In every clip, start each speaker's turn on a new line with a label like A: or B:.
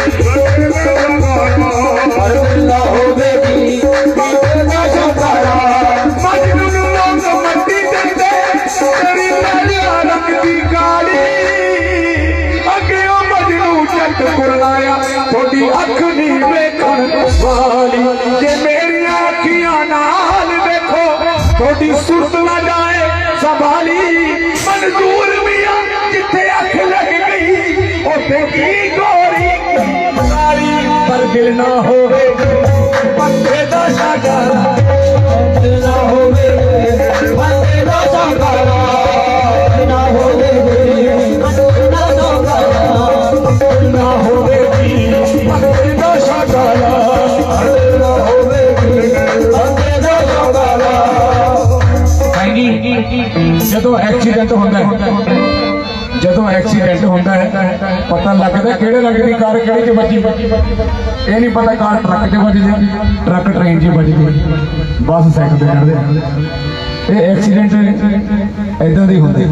A: ਪਰ
B: ਨਾ
A: ਹੋਵੇਗੀ ਬੰਦੇ ਦਾ ਸ਼ੰਕਾਰਾ ਨਾ ਹੋਵੇਗੀ
B: ਪੱਤੇ ਦਾ ਸ਼ਾਗਰਾ
A: ਨਾ ਹੋਵੇਗੀ ਬੰਦੇ ਦਾ ਸ਼ੰਕਾਰਾ
B: ਜਦੋਂ ਐਕਸੀਡੈਂਟ ਹੁੰਦਾ ਹੈ ਜਦੋਂ ਹੁੰਦਾ ਹੈ, ਪਤਾ ਲੱਗਦਾ ਕਿਹੜੇ ਰੰਗ ਕਾਰ, ਕਿਹੜੇ ਚ ਵੱਜੀ। ਇਹ ਨਹੀਂ ਪਤਾ ਕਾਰ ਟਰੱਕ 'ਚ ਵੱਜਦੀ ਟਰੱਕ ਟ੍ਰੇਨ 'ਚ ਵੱਜਦੀ ਬੱਸ ਸਾਈਡ ਤੇ ਚੜਦੇ ਇਹ ਐਕਸੀਡੈਂਟ ਇਦਾਂ ਦੇ ਹੁੰਦੇ।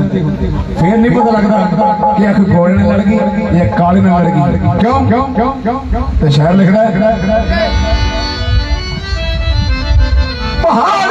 B: ਫੇਰ ਨਹੀਂ ਪਤਾ ਲੱਗਦਾ ਕਿ ਅੱਖ ਗੋਲੇ ਨਾਲ ਲੜ ਗਈ ਜਾਂ ਕਾਲੇ ਨਾਲ ਲੜ ਗਈ। ਕਿਉਂ? ਤੇ ਸ਼ਾਇਰ ਲਿਖਦਾ ਹੈ। ਪਹਾੜ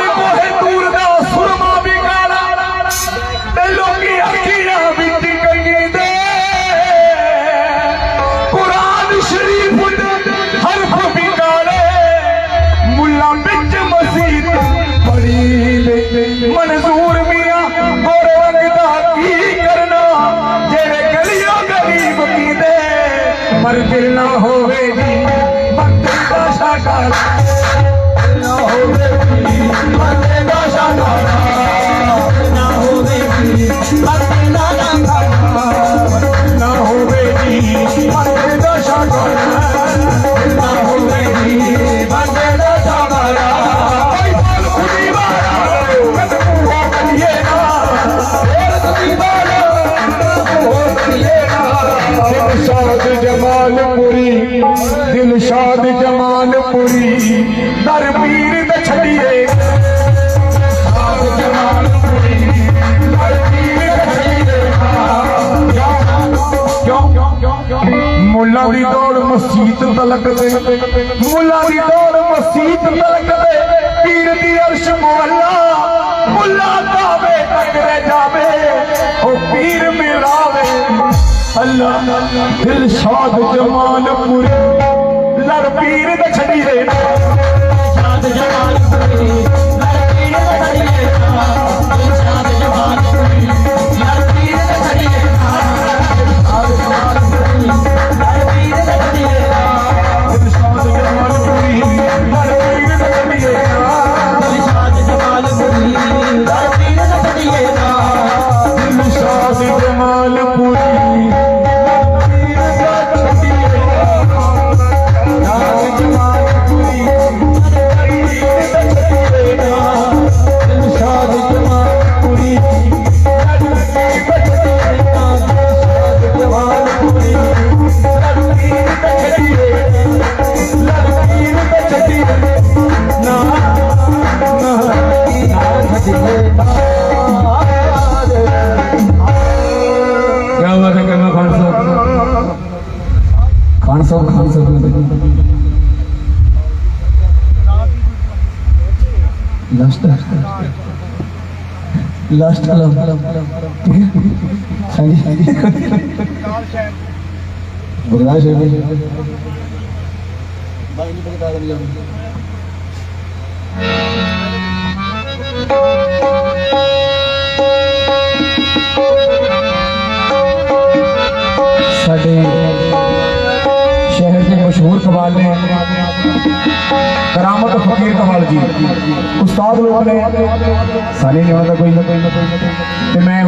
B: ਪਰ ਦਿਲ ਨਾ ਹੋਵੇ ਜੀ। ਬੰਦੇ ਦਾ ਸ਼ਾਕਰ
A: ਨਾ ਹੋਵੇਗੀ ਬੰਦੇ ਕਰੀਏਗਾ
B: ਦਿਲਸ਼ਾਦ ਜਮਾਲਪੁਰੀ ਦਿਲਸ਼ਾਦ ਜਮਾਲਪੁਰੀ ਦਰ ਪੀਰ ਤੇ ਮੁੱਲਾ ਦੀ ਦੌੜ ਮਸਜਿਦ ਤਲਕ ਤੇ ਮੁੱਲਾ ਦੀ ਦੌੜ ਮਸਜਿਦ ਤਲਕ ਤੇ ਪੀਰ ਦੀ ਅਰਸ਼ ਮੁਹੱਲਾ ਮੁੱਲਾ ਕਾਵੇ ਟਕਰੇ ਜਾਵੇ ਉਹ ਪੀਰ ਮਿਲਾਵੇ ਅੱਲਾ ਦਿਲ ਸ਼ਾਦ ਲੜ ਪੀਰ ਤੇ
A: ਦੇ। ਸ਼ਾਦ ਜਮਾਲਪੁਰੀ
B: खान साहब खान साहब लास्ट लास्ट हाँ? जी हाँ जी। बगदाश है ਸਾਡੇ ਮਸ਼ਹੂਰ ਕਵਾਲ ਨੇ ਕਰਾਮਤ ਫਕੀਰ ਕਵਾਲ ਜੀ, ਉਸਤਾਦ ਲੋਕ ਨੇ। ਸਾਨੇ ਨਹੀਂ ਆਉਂਦਾ ਕੋਈ ਨਾ ਕੋਈ ਨਾ ਕੋਈ। ਤੇ ਮੈਂ